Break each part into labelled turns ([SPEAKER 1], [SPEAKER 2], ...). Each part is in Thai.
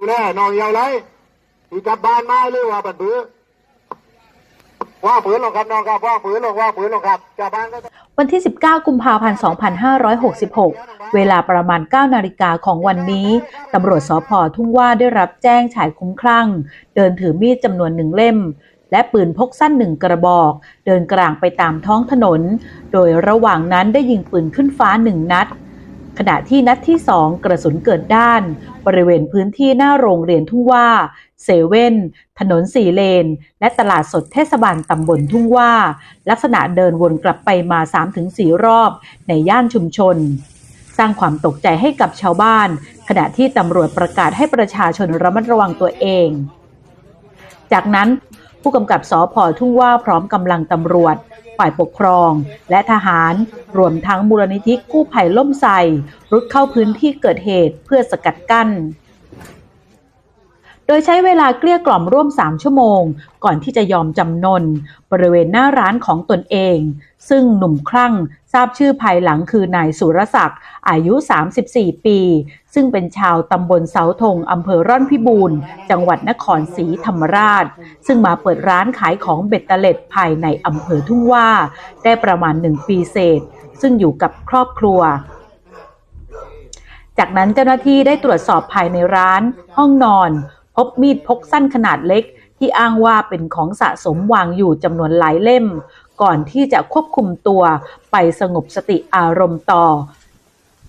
[SPEAKER 1] ดูแลน้องยาวไรที่กลับบ้านมาหรือว่าบันปือว่าฝืนหรอกครับน้องครับว่าฝืนหรอกว่าฝืนหรอกครับกลับบ้านก็
[SPEAKER 2] วันที่ 19 กุมภาพันธ์ 2566 เวลาประมาณ 9 นาฬิกาของวันนี้ ตำรวจสพทุ่งว่าได้รับแจ้งชายคุ้มคลั่ง เดินถือมีดจำนวนหนึ่งเล่ม และปืนพกสั้นหนึ่งกระบอก เดินกลางไปตามท้องถนน โดยระหว่างนั้นได้ยิงปืนขึ้นฟ้าหนึ่งนัด ขณะที่นัดที่สองกระสุนเกิดด้าน บริเวณพื้นที่หน้าโรงเรียนทุ่งว่าเซเว่นถนนสี่เลน และตลาดสดเทศบาลตำบลทุ่งว่า ลักษณะเดินวนกลับไปมา 3-4 รอบ ในย่านชุมชน สร้างความตกใจให้กับชาวบ้าน ขณะที่ตำรวจประกาศให้ประชาชนระมัดระวังตัวเอง จากนั้นผู้กำกับสอพอทุ่งว่าพร้อมกำลังตำรวจ ฝ่ายปกครอง และทหาร รวมทั้งมูลนิธิกู้ภัยล่มไทรรุดเข้าพื้นที่เกิดเหตุเพื่อสกัดกั้น โดยใช้เวลาเกลี้ยกล่อมร่วม 3 ชั่วโมง ก่อนที่จะยอมจำนน บริเวณหน้าร้านของตนเอง ซึ่งหนุ่มคลั่งทราบชื่อภายหลังคือนายสุรศักดิ์อายุ 34 ปี ซึ่งเป็นชาวตำบลเสาธงอำเภอร่อนพิบูรณ์ จังหวัดนครศรีธรรมราช ซึ่งมาเปิดร้านขายของเบ็ดเตล็ดภายในอำเภอทุ่งว่า ได้ประมาณ1ปีเศษ ซึ่งอยู่กับครอบครัวจากนั้นเจ้าหน้าที่ได้ตรวจสอบภายในร้าน ห้องนอน พบมีดพกสั้นขนาดเล็ก ที่อ้างว่าเป็นของสะสมวางอยู่จำนวนหลายเล่ม ก่อนที่จะควบคุมตัวไปสงบสติอารมณ์ต่อ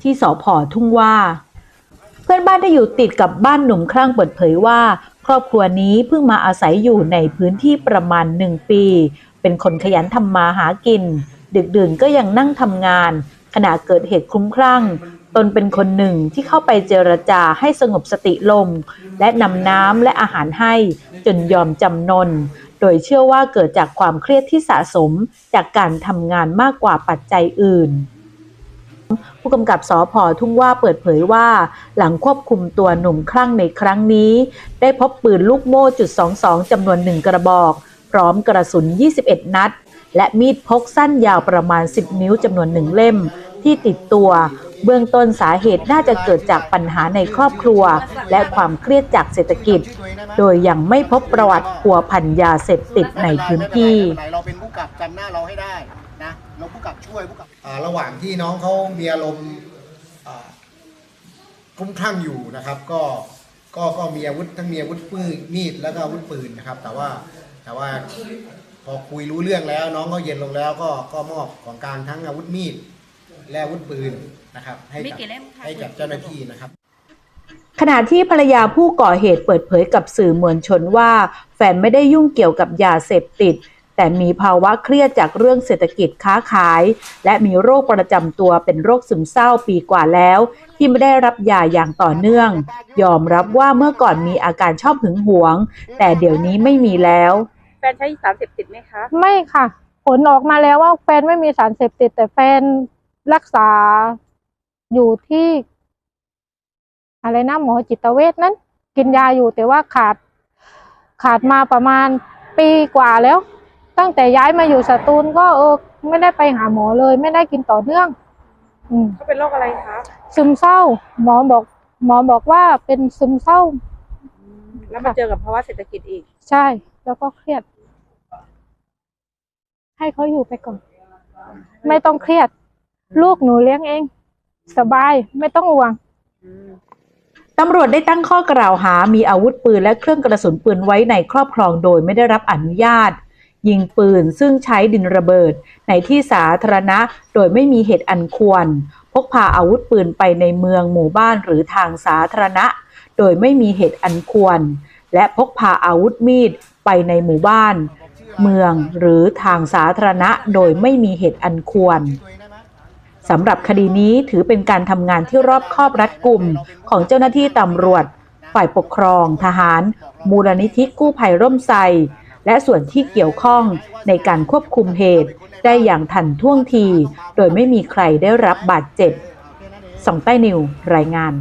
[SPEAKER 2] ที่สพทุ่งว่า เพื่อนบ้านที่อยู่ติดกับบ้านหนุ่มคลั่งเปิดเผยว่า ครอบครัวนี้เพิ่งมาอาศัยอยู่ในพื้นที่ประมาณหนึ่งปี เป็นคนขยันทำมาหากิน ดึกดื่นก็ยังนั่งทำงานขณะเกิดเหตุคลุ้มคลั่ง นเป็นคนหนึ่งที่เข้าไปเจรจาให้สงบสติลง และนำน้ำและอาหารให้จนยอมจำนน โดยเชื่อว่าเกิดจากความเครียดที่สะสมจากการทำงานมากกว่าปัจจัยอื่น ผู้กำกับสอพอทุ่งว่าเปิดเผยว่า หลังควบคุมตัวหนุ่มคลั่งในครั้งนี้ ได้พบปืนลูกโม่จุด22จำนวนหนึ่งกระบอก พร้อมกระสุน 21 นัด และมีดพกสั้นยาวประมาณ 10 นิ้วจำนวนหนึ่งเล่มที่ติดตัว เบื้องต้นสาเหตุน่าจะเกิดจากปัญหาในครอบครัว และความเครียดจากเศรษฐกิจ โดยยังไม่พบประวัติพัวพันยาเสพติดในพื้นที่
[SPEAKER 3] เราเป็นผู้กับจำหน้าเราให้ได้นะเราผู้กับช่วยผู้กับระหว่างที่น้องเขามีอารมณ์คลุ้มคลั่งอยู่นะครับ ก็ก็ก็มีอาวุธทั้งมีอาวุธปืนมีดแล้วก็อาวุธปืนนะครับ แต่ว่าแต่ว่าพอคุยรู้เรื่องแล้ว น้องเขาเย็นลงแล้วก็ก็มอบของกลารทั้งอาวุธมีด และอาวุธปืนนะครับให้
[SPEAKER 4] มี
[SPEAKER 3] กับ
[SPEAKER 4] กี่เล่มคะ
[SPEAKER 3] ให้กับเจ้าหน้าที่นะครับ
[SPEAKER 2] ขณะที่ภรรยาผู้ก่อเหตุเปิดเผยกับสื่อมวลชนว่า แฟนไม่ได้ยุ่งเกี่ยวกับยาเสพติด แต่มีภาวะเครียดจากเรื่องเศรษฐกิจค้าขาย และมีโรคประจำตัวเป็นโรคซึมเศร้าปีกว่าแล้ว ที่ไม่ได้รับยาอย่างต่อเนื่อง ยอมรับว่าเมื่อก่อนมีอาการชอบหึงหวง แต่เดี๋ยวนี้ไม่มีแล้ว
[SPEAKER 4] แฟนใช้สารเสพติดไหมคะ
[SPEAKER 5] ไม่ค่ะ ผลออกมาแล้วว่าแฟนไม่มีสารเสพติด แต่แฟน รักษาอยู่ที่ อะไรนะหมอจิตเวชนั้น กินยาอยู่แต่ว่าขาด ขาดมาประมาณปีกว่าแล้ว ตั้งแต่ย้ายมาอยู่สตูลก็เออไม่ได้ไปหาหมอเลย ไม่ได้กินต่อเนื่อง อืม
[SPEAKER 4] เขาเป็นโรคอะไรคะ
[SPEAKER 5] ซึมเศร้า หมอบอก หมอบอกว่าเป็นซึมเศร้า
[SPEAKER 4] แล้วมาเจอกับภาวะเศรษฐกิจอีก
[SPEAKER 5] ใช่ แล้วก็เครียด ให้เขาอยู่ไปก่อน ไม่ต้องเครียด ลูกหนูเลี้ยงเอง สบายไม่ต้องห่วง
[SPEAKER 2] ตำรวจได้ตั้งข้อกล่าวหา มีอาวุธปืนและเครื่องกระสุนปืนไว้ในครอบครองโดยไม่ได้รับอนุญาต ยิงปืนซึ่งใช้ดินระเบิด ในที่สาธารณะโดยไม่มีเหตุอันควร พกพาอาวุธปืนไปในเมืองหมู่บ้านหรือทางสาธารณะ โดยไม่มีเหตุอันควร และพกพาอาวุธมีดไปในหมู่บ้าน เมืองหรือทางสาธารณะโดยไม่มีเหตุอันควร สำหรับคดีนี้ถือเป็นการทำงานที่รอบคอบรัดกุมของเจ้าหน้าที่ตำรวจ ฝ่ายปกครอง ทหาร มูลนิธิกู้ภัยร่มไทรและส่วนที่เกี่ยวข้องในการควบคุมเหตุ ได้อย่างทันท่วงที โดยไม่มีใครได้รับบาดเจ็บสองใต้นิวรายงาน